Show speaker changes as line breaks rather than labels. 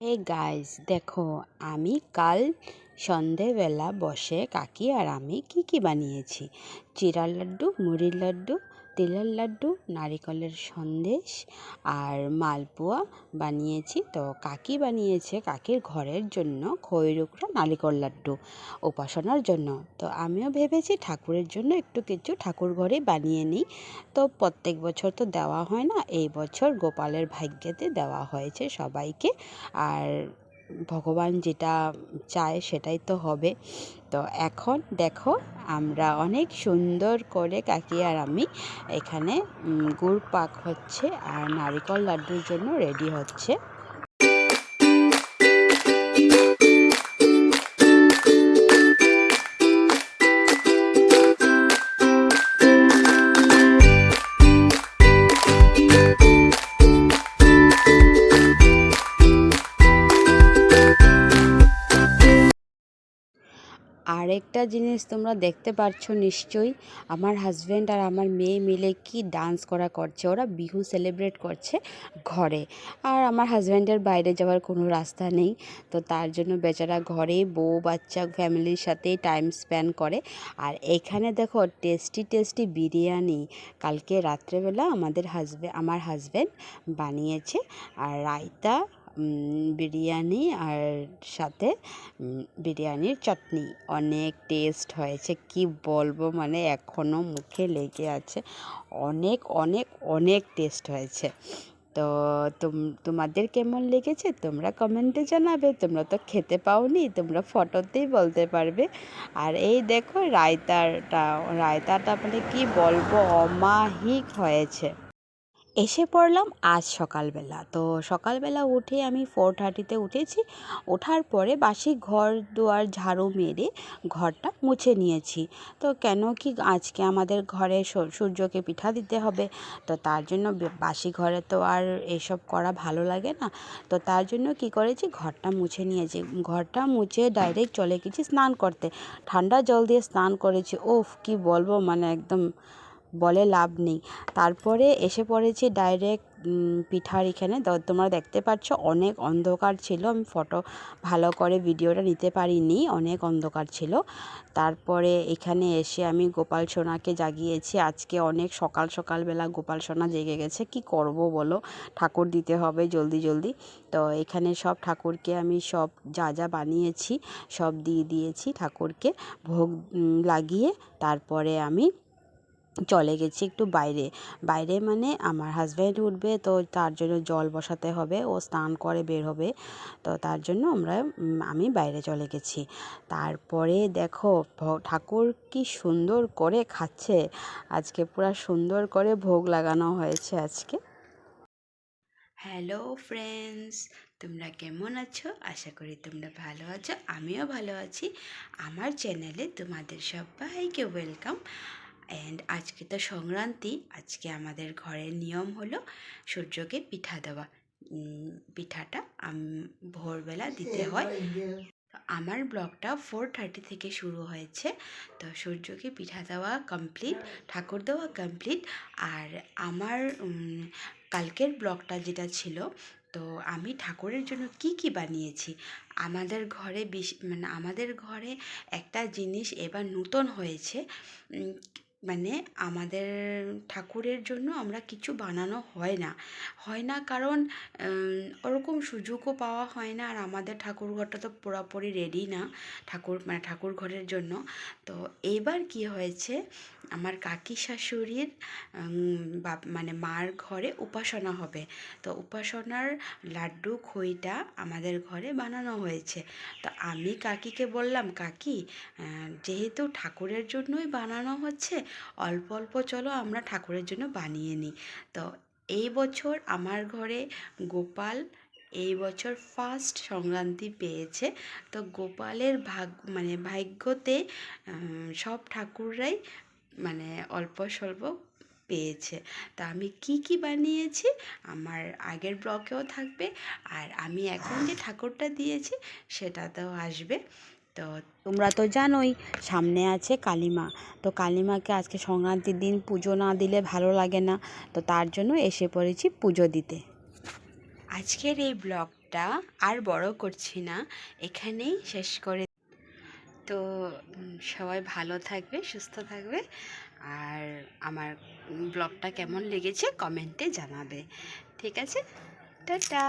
Hey guys দেখো, আমি কাল সন্ধেবেলা বসে কাকি আর আমি কি কি বানিয়েছি? চিরা লাড্ডু মুড়ির লাড্ডু তিলের লাড্ডু, নারিকলের সন্দেশ আর মালপোয়া বানিয়েছি। তো কাকি বানিয়েছে কাকির ঘরের জন্য খৈরুকরা নারিকল লাড্ডু উপাসনার জন্য। তো আমিও ভেবেছি ঠাকুরের জন্য একটু কিছু ঠাকুর ঘরে বানিয়ে নিই। তো প্রত্যেক বছর তো দেওয়া হয় না, এই বছর গোপালের ভাগ্যেতে দেওয়া হয়েছে সবাইকে। আর ভগবান যেটা চায় সেটাই তো হবে। তো এখন দেখো আমরা অনেক সুন্দর করে কাকি আর আমি এখানে গুড় পাক হচ্ছে আর নারিকল লাড্ডুর জন্য রেডি হচ্ছে। আরেকটা জিনিস তোমরা দেখতে পাচ্ছ নিশ্চয়ই, আমার হাজব্যান্ড আর আমার মেয়ে মিলে কি ডান্স করা করছে, ওরা বিহু সেলিব্রেট করছে ঘরে। আর আমার হাজব্যান্ডের বাইরে যাওয়ার কোনো রাস্তা নেই, তো তার জন্য বেচারা ঘরে বউ, বাচ্চা ফ্যামিলির সাথে টাইম স্পেন্ড করে। আর এখানে দেখো টেস্টি টেস্টি বিরিয়ানি, কালকে রাত্রেবেলা আমাদের হাজব্যান্ড আমার হাজব্যান্ড বানিয়েছে। আর রায়তা বিরিয়ানি আর সাথে বিরিয়ানির চাটনি। অনেক টেস্ট হয়েছে। কি বলব? মানে এখনও মুখে লেগে আছে। অনেক অনেক অনেক টেস্ট হয়েছে। তো তোম- তোমাদের কেমন লেগেছে? তোমরা কমেন্টে জানাবে। তোমরা তো খেতে পাওনি, তোমরা ফটোতেই বলতে পারবে। আর এই দেখো রায়তাটা রায়তাটা মানে কি বলব? অমাহিক হয়েছে। এসে পড়লাম আজ সকালবেলা। তো সকালবেলা উঠে আমি ফোর থার্টিতে উঠেছি। ওঠার পরে বাসি ঘর দুয়ার ঝাড়ু মেরে ঘরটা মুছে নিয়েছি। তো কেন কি আজকে আমাদের ঘরে সূর্যকে পিঠা দিতে হবে? তো তার জন্য বাসি ঘরে তো আর এসব করা ভালো লাগে না। তো তার জন্য কি করেছি? ঘরটা মুছে নিয়েছি। ঘরটা মুছে ডাইরেক্ট চলে গেছি স্নান করতে। ঠান্ডা জল দিয়ে স্নান করেছি। ওফ কি বলব? মানে একদম বলে লাভ নেই। তারপরে এসে পড়েছি ডাইরেক্ট পিঠার এখানে। তোমরা দেখতে পাচ্ছ অনেক অন্ধকার ছিল। আমি ফটো ভালো করে ভিডিওটা নিতে পারিনি। অনেক অন্ধকার ছিল। তারপরে এখানে এসে আমি গোপাল সোনাকে জাগিয়েছি। আজকে অনেক সকাল সকালবেলা গোপাল সোনা জেগে গেছে। কি করব বলো? ঠাকুর দিতে হবে জলদি জলদি। তো এখানে সব ঠাকুরকে আমি সব যা যা বানিয়েছি সব দিয়ে দিয়েছি ঠাকুরকে। ভোগ লাগিয়ে তারপরে আমি চলে গেছি একটু বাইরে। বাইরে মানে আমার হাজব্যান্ড উঠবে, তো তার জন্য জল বসাতে হবে, ও স্নান করে বের হবে। তো তার জন্য আমরা আমি বাইরে চলে গেছি। তারপরে দেখো ঠাকুর কি সুন্দর করে খাচ্ছে। আজকে পুরো সুন্দর করে ভোগ লাগানো হয়েছে আজকে। হ্যালো ফ্রেন্ডস তোমরা কেমন আছো? আশা করি তোমরা ভালো আছো, আমিও ভালো আছি। আমার চ্যানেলে তোমাদের সবাইকে ওয়েলকাম অ্যান্ড আজকে তো সংক্রান্তি। আজকে আমাদের ঘরের নিয়ম হলো সূর্যকে পিঠা দেওয়া। পিঠাটা ভোরবেলা দিতে হয়। আমার ব্লগটা ফোর থার্টি থেকে শুরু হয়েছে। তো সূর্যকে পিঠা দেওয়া কমপ্লিট ঠাকুর দেওয়া কমপ্লিট আর আমার কালকের ব্লগটা যেটা ছিল তো আমি ঠাকুরের জন্য কি কি বানিয়েছি? আমাদের ঘরে বিশ মানে আমাদের ঘরে একটা জিনিস এবার নূতন হয়েছে। মানে আমাদের ঠাকুরের জন্য আমরা কিছু বানানো হয় না। হয় না কারণ ওরকম সুযোগও পাওয়া হয় না। আর আমাদের ঠাকুর ঘরটা তো পুরোপুরি রেডি না, ঠাকুর মানে ঠাকুর ঘরের জন্য। তো এবার কি হয়েছে, আমার কাকি শাশুড়ির বাপ মানে মার ঘরে উপাসনা হবে। তো উপাসনার লাড্ডু, খইটা আমাদের ঘরে বানানো হয়েছে। তো আমি কাকিকে বললাম, কাকি যেহেতু ঠাকুরের জন্যই বানানো হচ্ছে অল্প অল্প চলো আমরা ঠাকুরের জন্য বানিয়ে নিই। তো এই বছর আমার ঘরে গোপাল এই বছর ফার্স্ট সংক্রান্তি পেয়েছে। তো গোপালের ভাগ মানে ভাগ্যতে সব ঠাকুররাই মানে অল্প, স্বল্প পেয়েছে। তা আমি কি কি বানিয়েছি? আমার আগের ব্লগেও থাকবে। আর আমি এখন যে ঠাকুরটা দিয়েছি, সেটাতেও আসবে। তো তোমরা তো জানোই, সামনে আছে কালিমা। তো কালিমাকে আজকে সংক্রান্তির দিন পুজো না দিলে ভালো লাগে না। তো তার জন্য এসে পড়েছি পুজো দিতে। আজকের এই ব্লগটা আর বড় করছি না, এখানেই শেষ করে তো সবাই ভালো থাকবে, সুস্থ থাকবে। আর আমার ব্লগটা কেমন লেগেছে কমেন্টে জানাবে। ঠিক আছে? টাটা!